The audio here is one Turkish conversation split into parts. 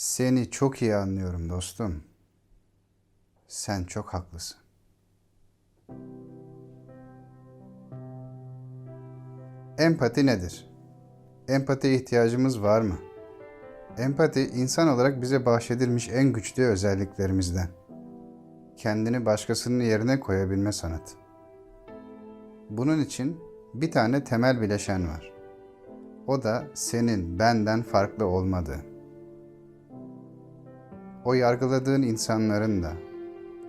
Seni çok iyi anlıyorum dostum. Sen çok haklısın. Empati nedir? Empatiye ihtiyacımız var mı? Empati insan olarak bize bahşedilmiş en güçlü özelliklerimizden. Kendini başkasının yerine koyabilme sanatı. Bunun için bir tane temel bileşen var. O da senin benden farklı olmadığın. O yargıladığın insanların da,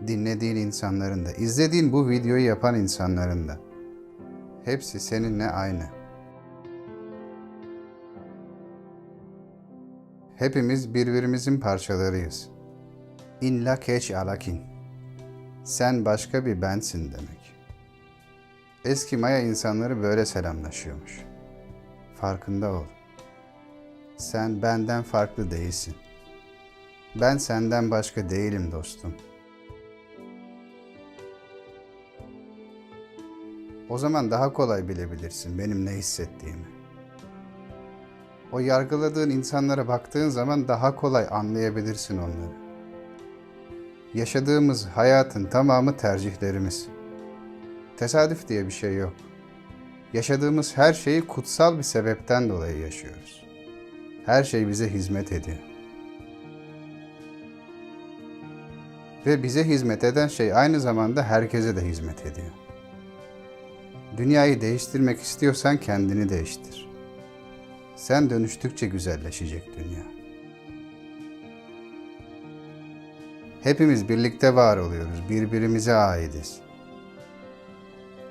dinlediğin insanların da, izlediğin bu videoyu yapan insanların da hepsi seninle aynı. Hepimiz birbirimizin parçalarıyız. İn la keç alakin. Sen başka bir bensin demek. Eski Maya insanları böyle selamlaşıyormuş. Farkında ol. Sen benden farklı değilsin. Ben senden başka değilim dostum. O zaman daha kolay bilebilirsin benim ne hissettiğimi. O yargıladığın insanlara baktığın zaman daha kolay anlayabilirsin onları. Yaşadığımız hayatın tamamı tercihlerimiz. Tesadüf diye bir şey yok. Yaşadığımız her şeyi kutsal bir sebepten dolayı yaşıyoruz. Her şey bize hizmet ediyor. Ve bize hizmet eden şey aynı zamanda herkese de hizmet ediyor. Dünyayı değiştirmek istiyorsan kendini değiştir. Sen dönüştükçe güzelleşecek dünya. Hepimiz birlikte var oluyoruz, birbirimize aitiz.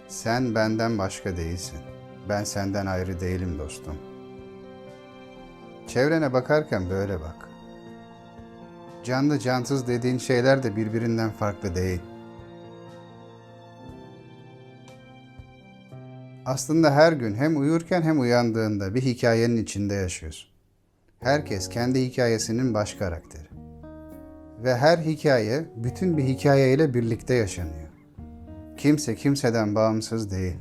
Sen benden başka değilsin. Ben senden ayrı değilim dostum. Çevrene bakarken böyle bak. Canlı cansız dediğin şeyler de birbirinden farklı değil. Aslında her gün hem uyurken hem uyandığında bir hikayenin içinde yaşıyorsun. Herkes kendi hikayesinin baş karakteri. Ve her hikaye bütün bir hikayeyle birlikte yaşanıyor. Kimse kimseden bağımsız değil.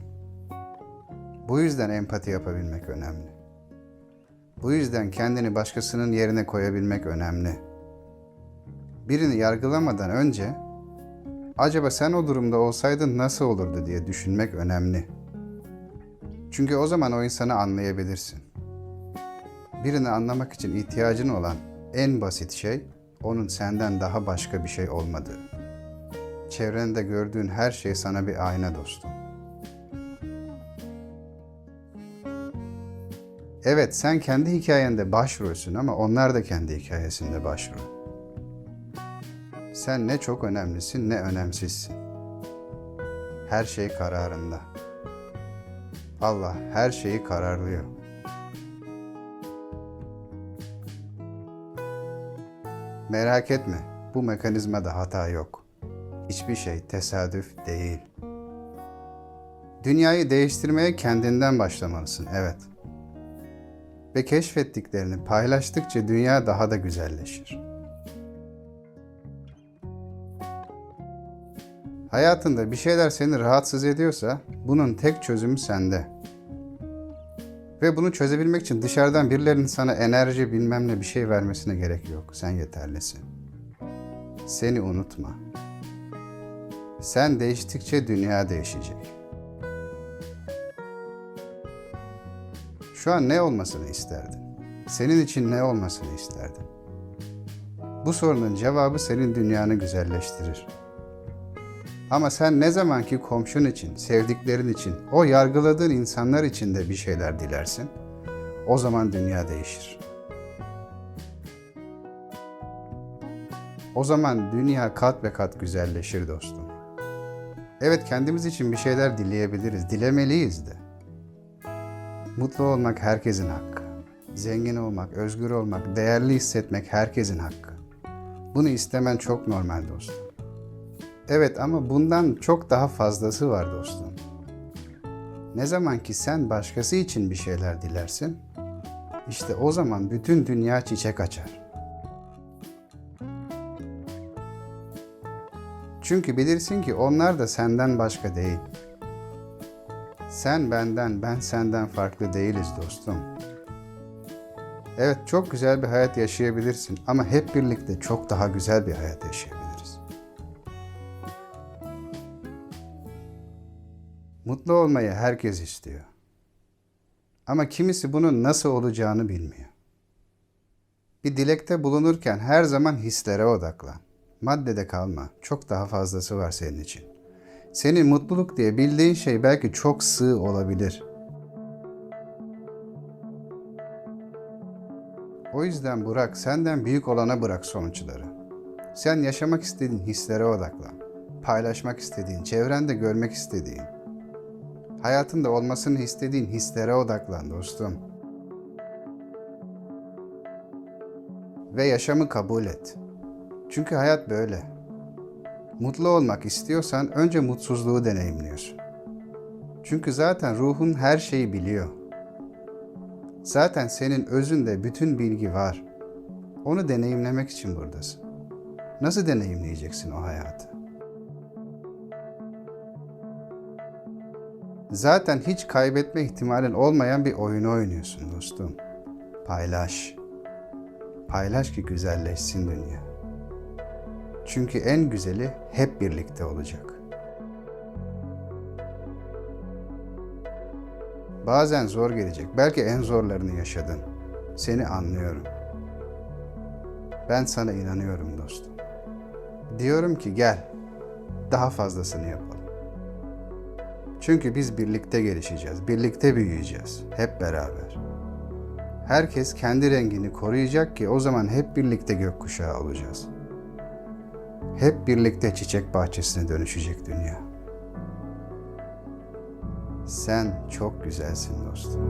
Bu yüzden empati yapabilmek önemli. Bu yüzden kendini başkasının yerine koyabilmek önemli. Birini yargılamadan önce acaba sen o durumda olsaydın nasıl olurdu diye düşünmek önemli. Çünkü o zaman o insanı anlayabilirsin. Birini anlamak için ihtiyacın olan en basit şey onun senden daha başka bir şey olmadığı. Çevrende gördüğün her şey sana bir ayna dostum. Evet sen kendi hikayende başrolsün ama onlar da kendi hikayesinde başrol. Sen ne çok önemlisin ne önemsizsin. Her şey kararında. Allah her şeyi kararlıyor. Merak etme, bu mekanizmada hata yok. Hiçbir şey tesadüf değil. Dünyayı değiştirmeye kendinden başlamalısın, evet. Ve keşfettiklerini paylaştıkça dünya daha da güzelleşir. Hayatında bir şeyler seni rahatsız ediyorsa bunun tek çözümü sende. Ve bunu çözebilmek için dışarıdan birilerinin sana enerji bilmem ne bir şey vermesine gerek yok. Sen yeterlisin. Seni unutma. Sen değiştikçe dünya değişecek. Şu an ne olmasını isterdin? Senin için ne olmasını isterdin? Bu sorunun cevabı senin dünyanı güzelleştirir. Ama sen ne zaman ki komşun için, sevdiklerin için, o yargıladığın insanlar için de bir şeyler dilersin, o zaman dünya değişir. O zaman dünya kat ve kat güzelleşir dostum. Evet kendimiz için bir şeyler dileyebiliriz, dilemeliyiz de. Mutlu olmak herkesin hakkı. Zengin olmak, özgür olmak, değerli hissetmek herkesin hakkı. Bunu istemen çok normal dostum. Evet ama bundan çok daha fazlası var dostum. Ne zaman ki sen başkası için bir şeyler dilersin, işte o zaman bütün dünya çiçek açar. Çünkü bilirsin ki onlar da senden başka değil. Sen benden, ben senden farklı değiliz dostum. Evet çok güzel bir hayat yaşayabilirsin ama hep birlikte çok daha güzel bir hayat yaşayabiliriz. Mutlu olmayı herkes istiyor. Ama kimisi bunun nasıl olacağını bilmiyor. Bir dilekte bulunurken her zaman hislere odaklan. Maddede kalma. Çok daha fazlası var senin için. Senin mutluluk diye bildiğin şey belki çok sığ olabilir. O yüzden bırak, senden büyük olana bırak sonuçları. Sen yaşamak istediğin hislere odaklan. Paylaşmak istediğin, çevrende görmek istediğin, hayatında olmasını istediğin hislere odaklan dostum. Ve yaşamı kabul et. Çünkü hayat böyle. Mutlu olmak istiyorsan önce mutsuzluğu deneyimliyorsun. Çünkü zaten ruhun her şeyi biliyor. Zaten senin özünde bütün bilgi var. Onu deneyimlemek için buradasın. Nasıl deneyimleyeceksin o hayatı? Zaten hiç kaybetme ihtimalin olmayan bir oyunu oynuyorsun dostum. Paylaş. Paylaş ki güzelleşsin dünya. Çünkü en güzeli hep birlikte olacak. Bazen zor gelecek. Belki en zorlarını yaşadın. Seni anlıyorum. Ben sana inanıyorum dostum. Diyorum ki gel. Daha fazlasını yapalım. Çünkü biz birlikte gelişeceğiz, birlikte büyüyeceğiz, hep beraber. Herkes kendi rengini koruyacak ki o zaman hep birlikte gökkuşağı olacağız. Hep birlikte çiçek bahçesine dönüşecek dünya. Sen çok güzelsin dostum.